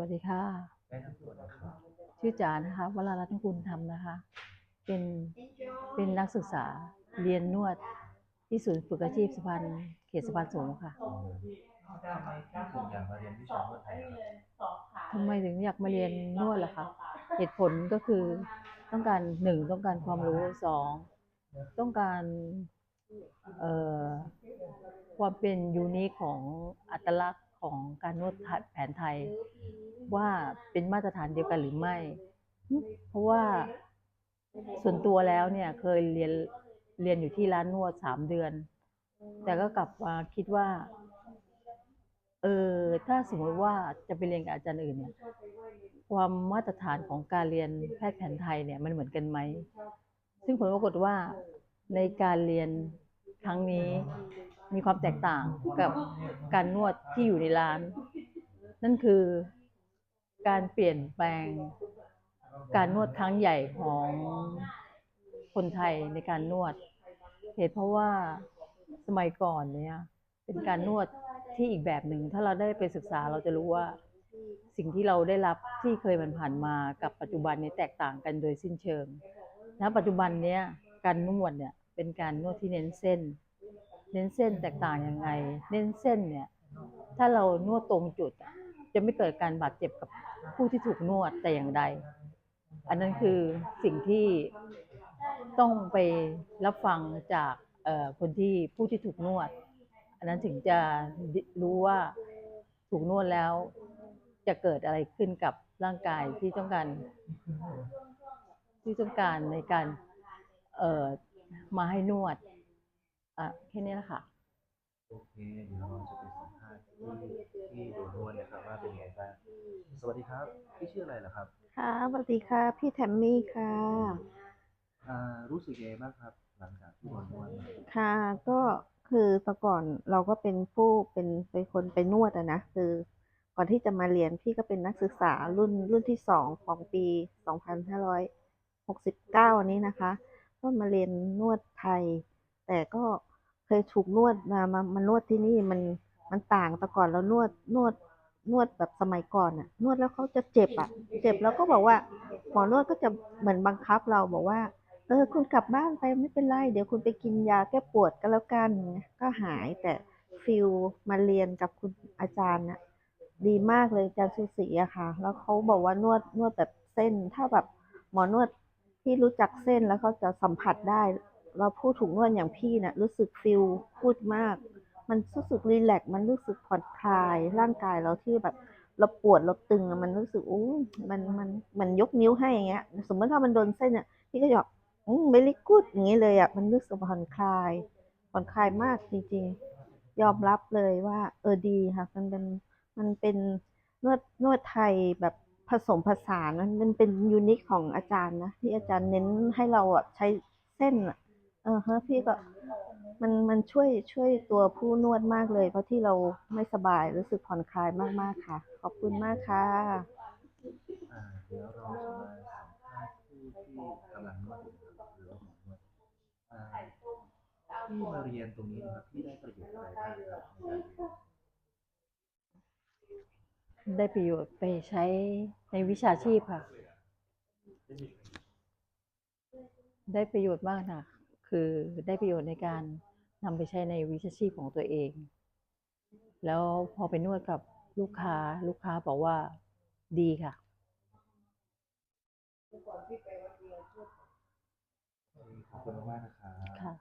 วัสดีค่ะแนะนำตัวหนะครับชื่อจ๋านะคะวรารัตนกุลธรรมนะคะ เป็นเป็นนักศึกษาเรียนนวดที่ศูนย์ฝึกอาชีพสุพรรณเขตสุพรรณสงฆ์ค่ะทำไมพี่ถึงอยากมาเรียนวิชานวดไทยครับทำไมถึงอยากมาเรียนนวดล่ะคะเหตุผลก็คือต้องการหนึ่งต้องการความรู้สองต้องการเอ่อความเป็นยูนิคของอัตลักษณ์ ของการนวดแผนไทย ว่าเป็นมาตรฐานเดียวกันหรือไม่ เพราะว่าส่วนตัวแล้วเนี่ยเคยเรียนเรียนอยู่ที่ร้านนวดสามเดือน แต่ก็กลับมาคิดว่าเออถ้าสมมติว่าจะไปเรียนกับอาจารย์อื่นเนี่ยความมาตรฐานของการเรียนแพทย์แผนไทยเนี่ยมันเหมือนกันไหม ซึ่งผลปรากฏว่าในการเรียนครั้งนี้ มีความแตกต่างกับการนวดที่อยู่ในร้าน นั่นคือการเปลี่ยนแปลงการนวดครั้งใหญ่ของคนไทยในการนวด เหตุเพราะว่าสมัยก่อนเนี่ยเป็นการนวดที่อีกแบบหนึ่ง ถ้าเราได้ไปศึกษาเราจะรู้ว่าสิ่งที่เราได้รับที่เคยมันผ่านมากับปัจจุบันนี้แตกต่างกันโดยสิ้นเชิงณปัจจุบันเนี้ยการนวดเนี่ยเป็นการนวดที่เน้นเส้น เน้นเส้นแตกต่างยังไง เน้นเส้นเนี่ย ถ้าเรานวดตรงจุดอะจะไม่เกิดการบาดเจ็บกับผู้ที่ถูกนวดแต่อย่างใด อันนั้นคือสิ่งที่ต้องไปรับฟังจากเอ่อคนที่ผู้ที่ถูกนวด อันนั้นถึงจะรู้ว่าถูกนวดแล้ว จะเกิดอะไรขึ้นกับร่างกายที่ต้องการ ที่ต้องการในการเอ่อมาให้นวด อะแค่นี้แหละค่ะ โอเคเดี๋ยวเราจะไปสัมภาษณ์ที่ที่โดนนวดนะครับว่าเป็นไงบ้างสวัสดีครับพี่ชื่ออะไรเหรอครับค่ะสวัสดีค่ะ พี่แทมมี่ค่ะ อ่ารู้สึกยังไงบ้างครับ หลังจากที่โดนนวดค่ะก็คือแต่ก่อนเราก็เป็นผู้เป็นเป็นคนไปนวดอะนะคือก่อนที่จะมาเรียนพี่ก็เป็นนักศึกษารุ่นรุ่นที่สองของปี2569นี้นะคะ ก็มาเรียนนวดไทย แต่ก็ เคยถูกนวดมามามานวดที่นี่มันมันต่างแต่ก่อนเรานวดนวดนวดแบบสมัยก่อนอะนวดแล้วเขาจะเจ็บอะเจ็บแล้วก็บอกว่าหมอนวดก็จะเหมือนบังคับเราบอกว่า เออ คุณกลับบ้านไปไม่เป็นไร เดี๋ยวคุณไปกินยาแก้ปวดก็แล้วกัน ก็หายแต่ฟิลมาเรียนกับคุณอาจารย์น่ะดีมากเลยอาจารย์สุศรีอะค่ะ แล้วเขาบอกว่านวดนวดแบบเส้น ถ้าแบบหมอนวดที่รู้จักเส้นแล้วเขาจะสัมผัสได้ เราพูดถูกนวดอย่างพี่น่ะรู้สึกฟิลพูดมาก มันรู้สึกรีแลกซ์มันรู้สึกผ่อนคลายร่างกายเราที่แบบเราปวดเราตึงอะมันรู้สึกอู้มันมันมันยกนิ้วให้อย่างเงี้ย สมมติถ้ามันโดนเส้นอะพี่ก็จะบอกอืม very good อย่างนี้เลยอะมันรู้สึกผ่อนคลาย ผ่อนคลายมากจริงๆ ยอมรับเลยว่า เออดีค่ะ มันเป็นมันเป็นนวดนวดไทยแบบผสมผสานมันเป็นยูนิคของอาจารย์นะที่อาจารย์เน้นให้เราอะใช้เส้นอะ ออฮะพี่ก็มันมันช่วยช่วยตัวผู้นวดมากเลย เพราะที่เราไม่สบายรู้สึกผ่อนคลายมาก ๆ ค่ะ ขอบคุณมากค่ะอ่าเดี๋ยวเราจะมาสัมภาษณ์ผู้ที่กำลังนวดอยู่นะครับหรือว่าหมอนวดอ่าพี่มาเรียนตรงนี้นะครับพี่ได้ประโยชน์อะไรบ้างครับในการเรียนได้ประโยชน์ไปใช้ในวิชาชีพค่ะ ได้ประโยชน์มากนะ คือได้ประโยชน์ในการนำไปใช้ในวิชาชีพของตัวเอง แล้วพอไปนวดกับลูกค้าลูกค้าบอกว่าดีค่ะขอบคุณมากๆนะครับค่ะ